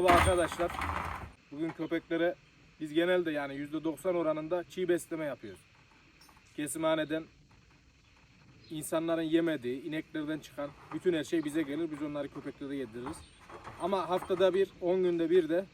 Merhaba arkadaşlar. Bugün köpeklere biz genelde yani %90 oranında çiğ besleme yapıyoruz. Kesimhaneden insanların yemediği, ineklerden çıkan bütün her şey bize gelir. Biz onları köpeklere yediririz. Ama haftada bir, 10 günde bir de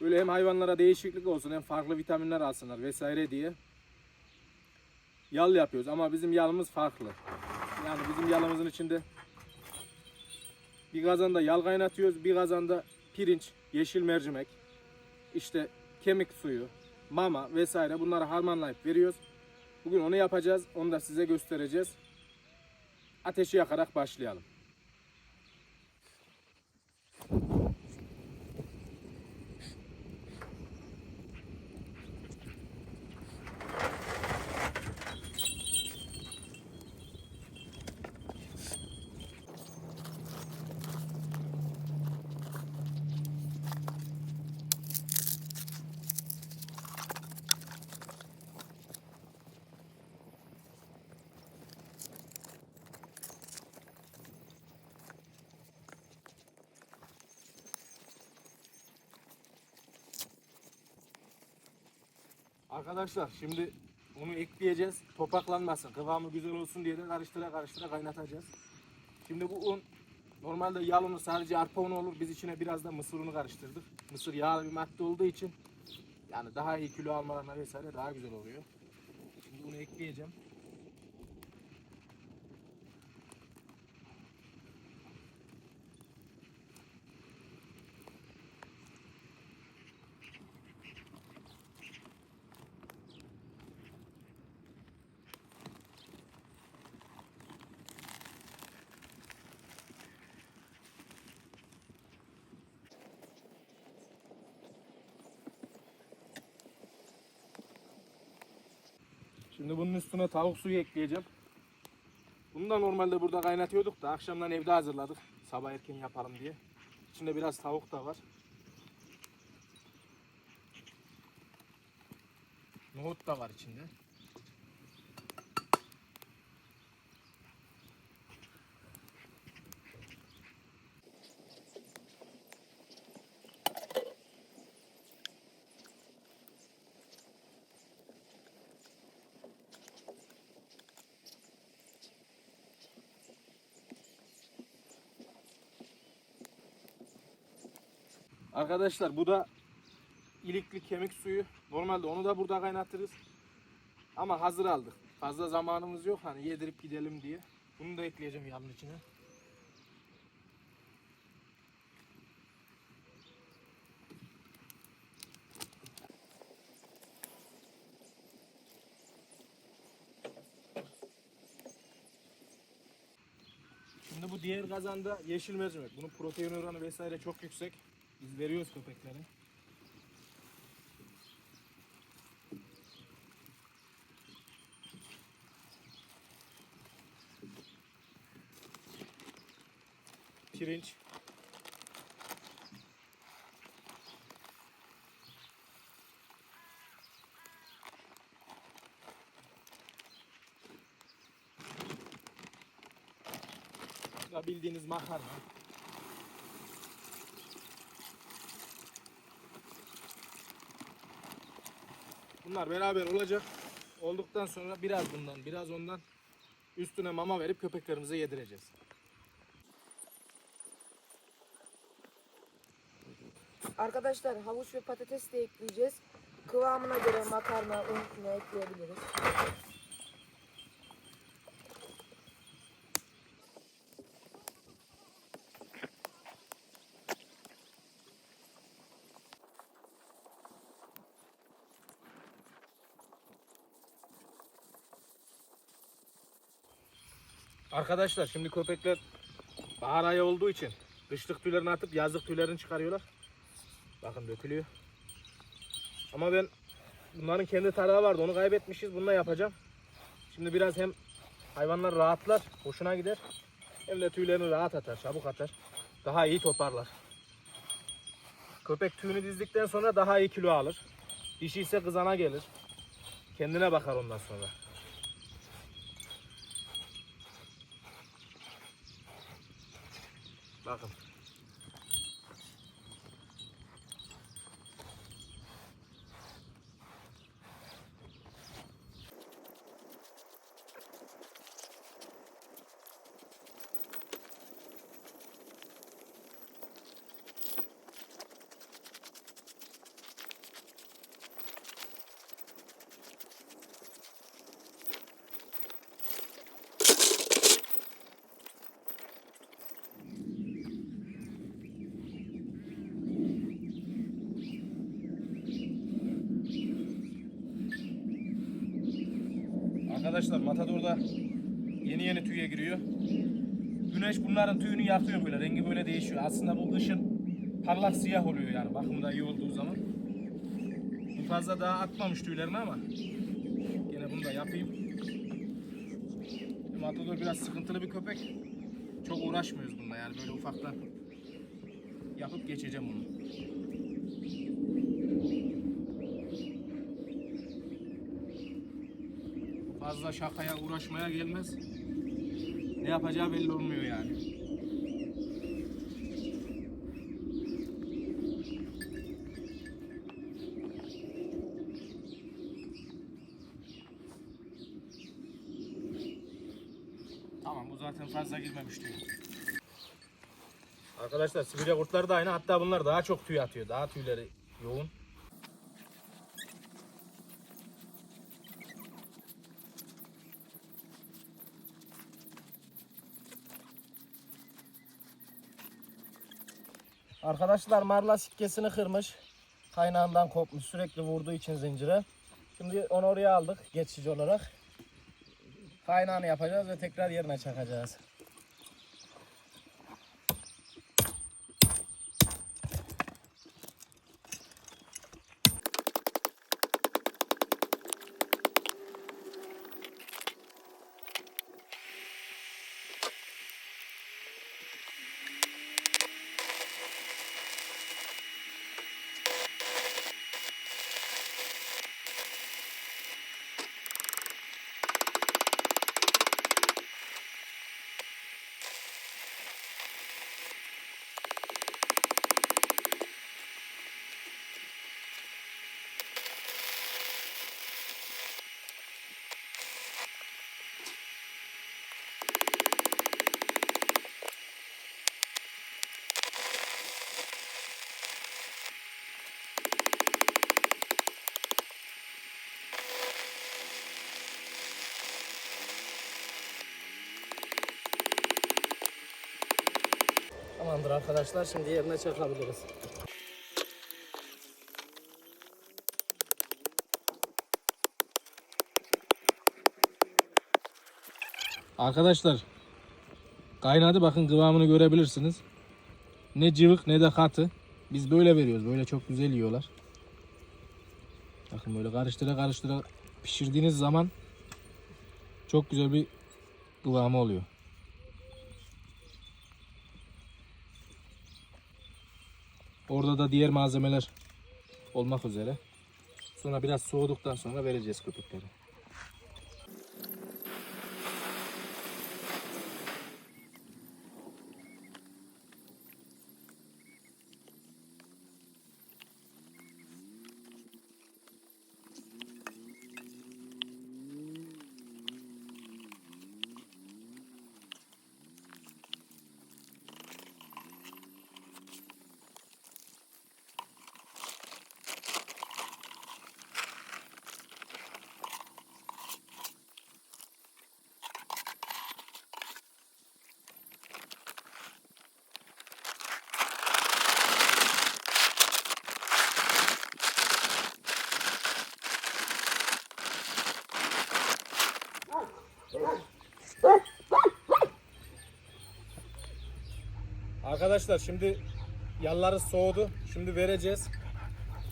böyle hem hayvanlara değişiklik olsun hem farklı vitaminler alsınlar vesaire diye yal yapıyoruz. Ama bizim yalımız farklı. Yani bizim yalımızın içinde bir kazanda yal kaynatıyoruz, bir kazanda pirinç, yeşil mercimek, işte kemik suyu, mama vesaire bunları harmanlayıp veriyoruz. Bugün onu yapacağız, onu da size göstereceğiz. Ateşi yakarak başlayalım. Arkadaşlar şimdi bunu ekleyeceğiz. Topaklanmasın, kıvamı güzel olsun diye de karıştıra karıştıra kaynatacağız. Şimdi bu un normalde yalını sadece arpa unu olur. Biz içine biraz da mısır unu karıştırdık. Mısır yağlı bir madde olduğu için yani daha iyi kilo almalarına vesaire daha güzel oluyor. Şimdi bunu ekleyeceğim. Şimdi bunun üstüne tavuk suyu ekleyeceğim. Bunu da normalde burada kaynatıyorduk da akşamdan evde hazırladık. Sabah erken yapalım diye. İçinde biraz tavuk da var. Nohut da var içinde. Arkadaşlar bu da ilikli kemik suyu. Normalde onu da burada kaynatırız. Ama hazır aldık. Fazla zamanımız yok hani yedirip gidelim diye. Bunu da ekleyeceğim yanın içine. Şimdi bu diğer kazanda yeşil mercimek. Bunun protein oranı vesaire çok yüksek. Biz veriyoruz köpeklere. Pirinç. Da bildiğiniz makarna. Bunlar beraber olacak. Olduktan sonra biraz bundan, biraz ondan üstüne mama verip köpeklerimize yedireceğiz. Arkadaşlar havuç ve patates de ekleyeceğiz. Kıvamına göre makarna, un ekleyebiliriz. Arkadaşlar şimdi köpekler bahar ayı olduğu için kışlık tüylerini atıp yazlık tüylerini çıkarıyorlar. Bakın dökülüyor. Ama ben bunların kendi tarağı vardı onu kaybetmişiz. Bununla yapacağım. Şimdi biraz hem hayvanlar rahatlar, hoşuna gider. Hem de tüylerini rahat atar, çabuk atar. Daha iyi toparlar. Köpek tüyünü dizdikten sonra daha iyi kilo alır. Dişi ise kızana gelir. Kendine bakar ondan sonra. Bakın. Arkadaşlar Matador'da yeni yeni tüye giriyor. Güneş bunların tüyünü yakıyor böyle. Rengi böyle değişiyor. Aslında bu kışın parlak siyah oluyor yani bakımda iyi olduğu zaman. Bu fazla daha atmamış tüylerini ama yine bunu da yapayım. Matador biraz sıkıntılı bir köpek. Çok uğraşmıyoruz bununla yani böyle ufaktan yapıp geçeceğim onu. Fazla şakaya uğraşmaya gelmez. Ne yapacağı belli olmuyor yani. Tamam bu zaten fazla girmemiş tüy. Arkadaşlar Sibirya kurtları da aynı. Hatta bunlar daha çok tüy atıyor. Daha tüyleri yoğun. Arkadaşlar marla sikkesini kırmış. Kaynağından kopmuş. Sürekli vurduğu için zincire. Şimdi onu oraya aldık geçici olarak. Kaynağını yapacağız ve tekrar yerine çakacağız. Tamamdır arkadaşlar. Şimdi yerine çakabiliriz. Arkadaşlar kaynadı bakın kıvamını görebilirsiniz. Ne cıvık ne de katı. Biz böyle veriyoruz. Böyle çok güzel yiyorlar. Bakın böyle karıştıra karıştıra pişirdiğiniz zaman çok güzel bir kıvamı oluyor. Orada da diğer malzemeler olmak üzere. Sonra biraz soğuduktan sonra vereceğiz köpükleri. Arkadaşlar şimdi yalları soğudu. Şimdi vereceğiz.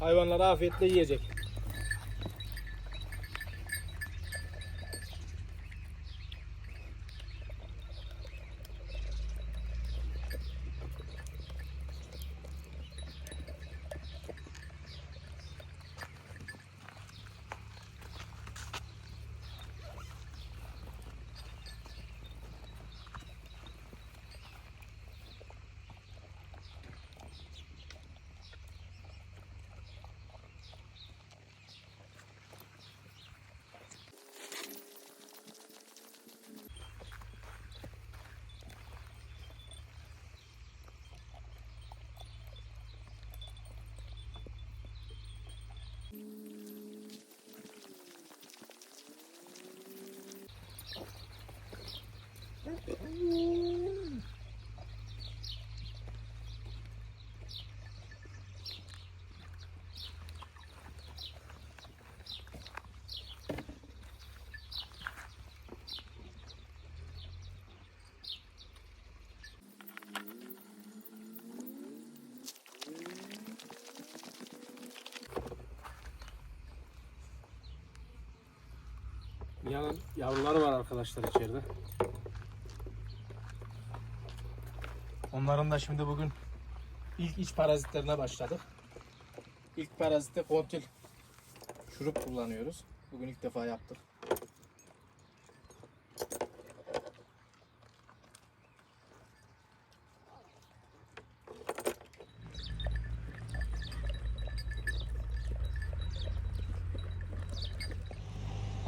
Hayvanlar afiyetle yiyecek. Mia'nın yavruları var arkadaşlar içeride. Onların da şimdi bugün ilk iç parazitlerine başladık. İlk parazitte kontil şurup kullanıyoruz. Bugün ilk defa yaptık.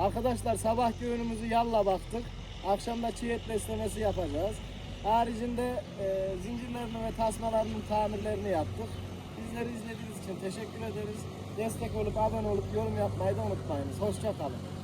Arkadaşlar sabah öğünümüzü yalla baktık. Akşamda çiğ et beslemesi yapacağız. Haricinde e, zincirlerini ve tasmalarının tamirlerini yaptık. Bizleri izlediğiniz için teşekkür ederiz. Destek olup abone olup yorum yapmayı da unutmayınız. Hoşça kalın.